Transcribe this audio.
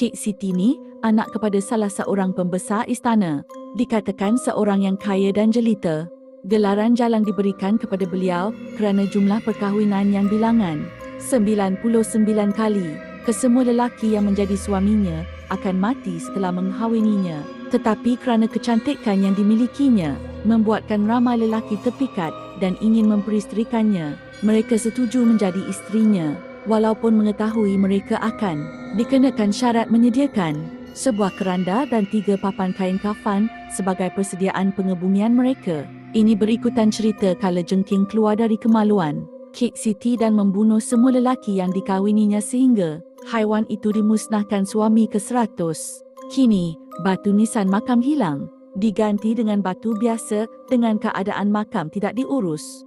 Kate Siti ni anak kepada salah seorang pembesar istana. Dikatakan seorang yang kaya dan jelita. Gelaran jalan diberikan kepada beliau kerana jumlah perkahwinan yang bilangan 99 kali. Kesemua lelaki yang menjadi suaminya akan mati setelah menghawininya. Tetapi kerana kecantikan yang dimilikinya, membuatkan ramai lelaki terpikat dan ingin memperistrikannya. Mereka setuju menjadi istrinya, walaupun mengetahui mereka akan dikenakan syarat menyediakan sebuah keranda dan tiga papan kain kafan sebagai persediaan pengebumian mereka. Ini berikutan cerita kala jengking keluar dari kemaluan. Kate Siti dan membunuh semua lelaki yang dikawininya sehingga haiwan itu dimusnahkan suami ke seratus. Kini, batu nisan makam hilang, diganti dengan batu biasa dengan keadaan makam tidak diurus.